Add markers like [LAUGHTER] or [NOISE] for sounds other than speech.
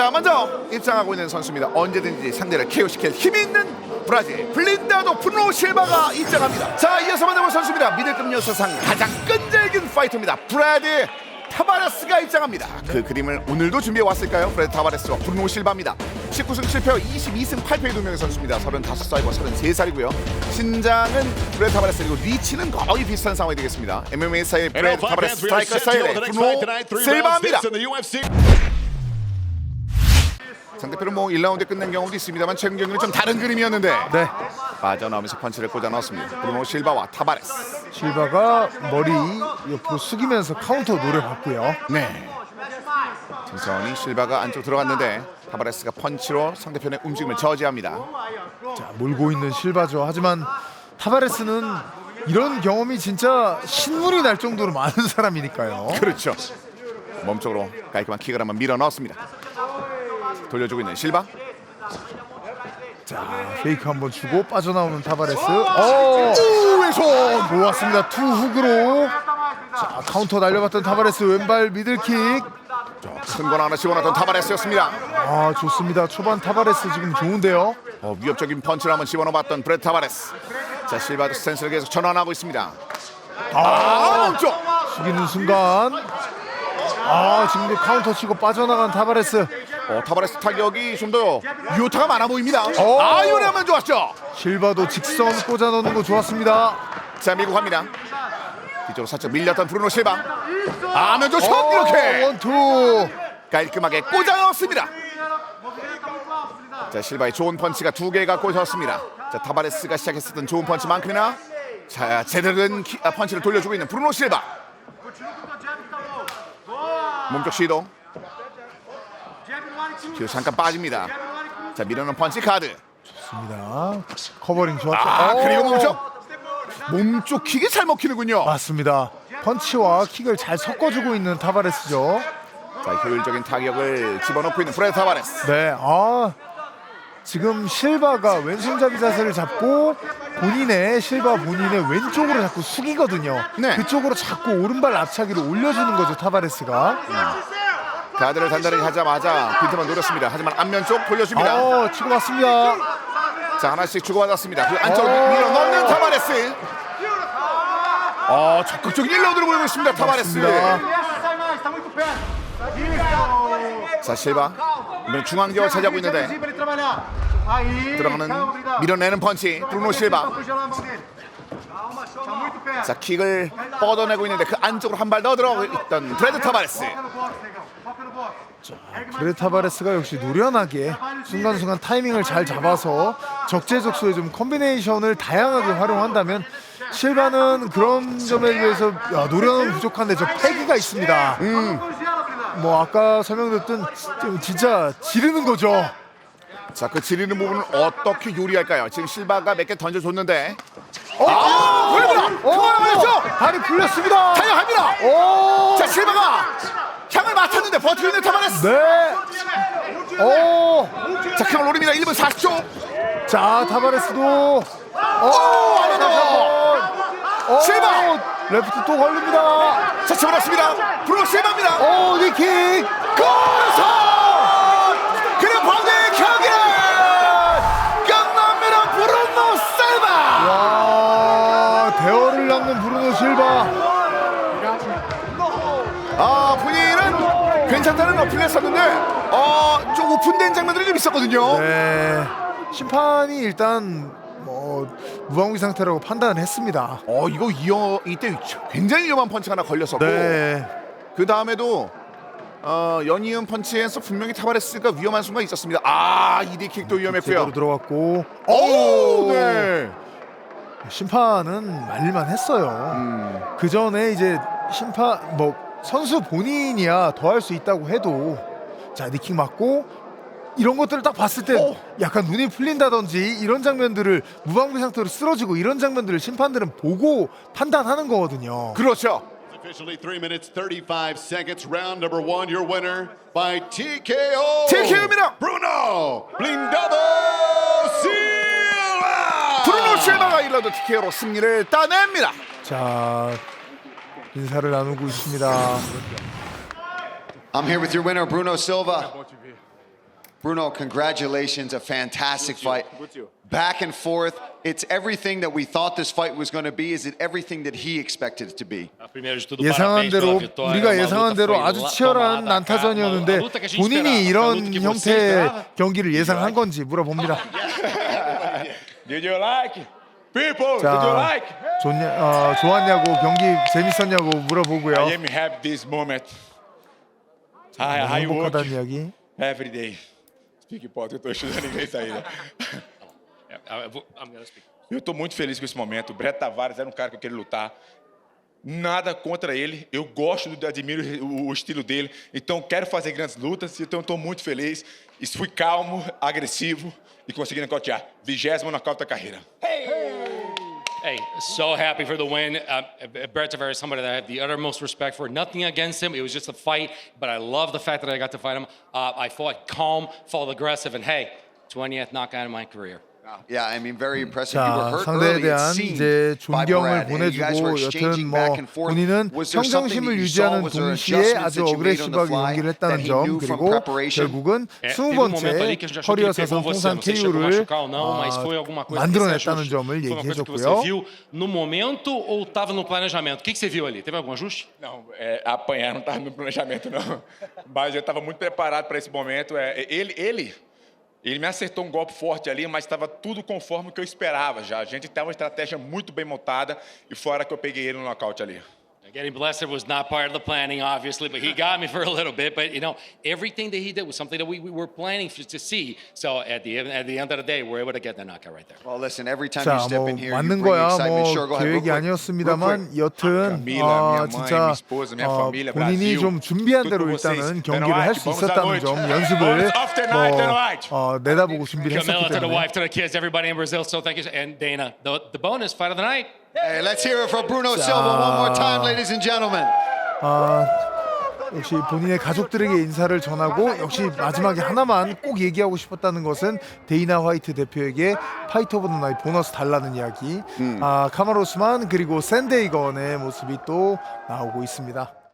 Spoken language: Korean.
자 먼저 입장하고 있는 선수입니다. 언제든지 상대를 KO시킬 힘 있는 브라질 블린다도 프노 실바가 입장합니다. 자 이어서 만나볼 선수입니다. 미들급 여서상 가장 끈질긴 파이터입니다. 브라질 타바레스가 입장합니다. 그 그림을 오늘도 준비해 왔을까요? 브라질 타바레스와 브루노 실바입니다. 19승 7패 22승 8패의 두 명의 선수입니다. 35살이고 33살이고요. 신장은 브레드 타바레스 그리고 리치는 거의 비슷한 상황이 되겠습니다. MMA 스타일 브레드 타바레스 스트라이커 스타일의 브루노 실바입니다. 상대편은 뭐 1라운드 끝낸 경우도 있습니다만 최근 경기는 좀 다른 그림이었는데 네. 빠져나오면서 펀치를 꽂아 넣었습니다. 브루노 실바와 타바레스. 실바가 머리 옆으로 숙이면서 카운터 노려봤고요. 네. 천천히 실바가 안쪽 들어갔는데 타바레스가 펀치로 상대편의 움직임을 저지합니다. 자, 몰고 있는 실바죠. 하지만 타바레스는 이런 경험이 진짜 신물이 날 정도로 많은 사람이니까요. 그렇죠. 몸쪽으로 깔끔한 킥을 한번 밀어 넣었습니다. 돌려주고 있는 실바. 자, 페이크 한 번 주고 빠져나오는 타바레스. 어, 왼손 좋았습니다. 투 훅으로. 자, 카운터 날려봤던 타바레스 왼발 미들킥. 큰건 하나 집어넣었던 타바레스였습니다. 아, 좋습니다. 초반 타바레스 지금 좋은데요. 어, 위협적인 펀치를 한번 집어넣어봤던 브레트 타바레스. 자 실바도 스탠스를 계속 전환하고 있습니다. 아, 몸쪽. 숙이는 순간. 아, 지금도 카운터 치고 빠져나간 타바레스. 어, 타바레스 타격이 좀 더 유효타가 많아 보입니다. 어. 아 이번에 한번 좋았죠. 실바도 직선 꽂아 넣는 거 좋았습니다. 자 밀고 갑니다. 뒤쪽으로 살짝 밀렸던 브루노 실바. 아 면조 샷 어, 이렇게 원투. 깔끔하게 꽂아 넣었습니다. 자 실바의 좋은 펀치가 두 개가 꽂혔습니다. 자 타바레스가 시작했었던 좋은 펀치만큼이나 자 제대로 된 키- 아, 펀치를 돌려주고 있는 브루노 실바. 몸쪽 시도. 뒤로 잠깐 빠집니다. 자 밀어넣은 펀치 카드. 좋습니다. 커버링 좋았죠. 아 어, 그리고 몸쪽 몸쪽 킥이 잘 먹히는군요. 맞습니다. 펀치와 킥을 잘 섞어주고 있는 타바레스죠. 자 효율적인 타격을 집어넣고 있는 프레드 타바레스. 네, 아 지금 실바가 왼손잡이 자세를 잡고 본인의 실바 본인의 왼쪽으로 자꾸 숙이거든요. 네. 그쪽으로 자꾸 오른발 앞차기를 올려주는 거죠 타바레스가. 가드를 단단히 하자마자 빈틈만 노렸습니다. 하지만 앞면 쪽 돌려줍니다. 어 치고 왔습니다. 자 하나씩 주고받았습니다. 그 안쪽으로 어. 밀어 넣는 타바레스. 어 적극적인 1라운드를 보이고 있습니다. 타바레스. 맞습니다. 자 실바 이번 중앙지역을 차지하고 있는데 들어가는 밀어내는 펀치 브루노 실바. 자 킥을 뻗어내고 있는데 그 안쪽으로 한발더 들어가고 있던 브레드 타바레스. 브레 타바레스가 역시 노련하게 순간순간 타이밍을 잘 잡아서 적재적소에 좀 컨비네이션을 다양하게 활용한다면 실바는 그런 점에 비해서 야, 노련은 부족한데 저 패기가 있습니다. 뭐 아까 설명드렸던 좀 진짜 지르는 거죠. 자 그 지리는 부분을 어떻게 요리할까요? 지금 실바가 몇 개 던져줬는데 아, 걸립니다. 그거 하나 걸렸죠? 발이 풀렸습니다. 타격합니다. 오, 자 실바가 향을 맡았는데 있는 타바레스. 네. 오, 자 킹을 노립니다. 1분 40초. 자 타바레스도 오, 하나 더. 오, 실바! 레프트 또 걸립니다. 자 집어넣습니다. 브루노 실바입니다. 오, 니킥. 괜찮다는 어필을 했었는데 어, 좀 오픈된 장면들이 좀 있었거든요. 네. 심판이 일단 뭐 무방비 상태라고 판단을 했습니다. 어 이거 위험 이때 굉장히 위험한 펀치가 하나 걸렸었고 네. 그 다음에도 어, 연이은 펀치에서 분명히 타바레스가 위험한 순간 있었습니다. 아 이디킥도 위험했고요. 제대로 들어갔고 오, 네. 심판은 말릴만 했어요. 음, 그 전에 이제 심판 뭐 선수 본인이야 더 할 수 있다고 해도 자 니킥 맞고 이런 것들을 딱 봤을 때 오. 약간 눈이 풀린다든지 이런 장면들을 무방비 상태로 쓰러지고 이런 장면들을 심판들은 보고 판단하는 거거든요. 그렇죠. Officially 3 minutes 35 seconds. Round number one. Your winner by TKO. TKO입니다. Bruno Blindado Silva. 브루노 실바가 1라운드 TKO로 승리를 따냅니다. 자 인사를 나누고 있습니다. I'm here with your winner, Bruno Silva. Bruno, congratulations. A fantastic fight. Back and forth. It's everything that we thought this fight was going to be. Is it everything that he expected it to be? Primeiro de tudo, 예상한 parabéns pela 대로 vitória. 우리가 Uma 예상한 luta 대로 foi 아주 la- 치열한 tomada a cara, 난타전이었는데 uma luta que a gente 본인이 esperava, 이런 uma luta que você 형태의 esperava. 경기를 예상한 건지 물어봅니다. [LAUGHS] Did you like? People, did you 자, like? 좋냐, 어, 좋았냐고 경기 재밌었냐고 물어보고요. I am happy this moment. I, I work 행복하다는 이야기. every day. Speak pot, eu tô estudando inglês ainda. Ah, eu vou- I'm gonna speak. Eu tô muito feliz com esse momento. O Brett Tavares era um cara que eu queria lutar. Nada contra ele. Eu gosto, do, admiro o, o estilo dele. Então quero fazer grandes lutas. Então estou muito feliz. E fui calmo, agressivo e consegui nocautear. Vigésimo nocaute da carreira. Hey, So happy for the win. Uh, Brett Tavares somebody that I have the uttermost respect for. Nothing against him. It was just a fight, but I love the fact that I got to fight him. Uh, I fought calm, fought aggressive, and hey, 20th knockout in my career. Yeah, I mean, very impressive. you were 자, hurt 상대에 early, it 대한 seemed, 이제 by 존경을 Brad, and you guys were 보내주고 여튼 exchanging 뭐 back and forth. 본인은 Was there something 평정심을 that you saw? 유지하는 Was there 동시에 adjustments 아주 that you made on the 어그레시브하게 fly 연기를 that 했다는 he 점 knew from 그리고 preparation? 결국은 É, 스무 teve um momento ali 번째 que a gente achou que 커리어 ele pegou 사상 você, 통산 não sei se chegou a KO를 machucar ou não, mas foi alguma coisa que você 만들어냈다는 achou- 점을 foi uma coisa que você 얘기해줬고요. viu no momento ou estava no planejamento? O que, que você viu ali? Teve algum ajuste? Não, é, apanhar não estava no planejamento, não. Mas eu estava muito preparado para esse momento. É, ele, ele, ele me acertou um golpe forte ali, mas estava tudo conforme o que eu esperava já. A gente tem uma estratégia muito bem montada e fora que eu peguei ele no nocaute ali. Getting blessed was not part of the planning, obviously, but he got me for a little bit. But you know, everything that he did was something that we, we were planning for, to see. So at the at the end of the day, we're able to get the knockout right there. Well, listen, every time you 자, step 뭐 in here, you 맞는 bring 거야 excitement. 뭐 Sure, go ahead, real 계획이 quick. Real 아니었습니다만 quick. 여튼 Camila, 아, minha mãe, 진짜 minha esposa, minha 어, família, 본인이 Brasil, 좀 준비한 tudo 대로 por vocês. 일단은 Benoit, 경기를 할 수 vamos à 있었다는 noite. 점 Vamos 연습을 after night, Benoit. 뭐 어, 내다보고 준비를 했었기 Camilla to the 때문에 wife, to the kids, everybody in Brazil. So thank you, and Dana. The, the bonus fight of the night. Hey, let's hear it for Bruno Silva one more time, ladies and gentlemen. 아, 역시 본인의 가족들에게 인사를 전하고 역시 마지막에 하나만 꼭 얘기하고 싶었다는 것은 데이나 화이트 대표에게 파이터 오브 더 나이 보너스 달라는 이야기 아, 카마로스만 그리고 샌데이건의 모습이 또 나오고 있습니다.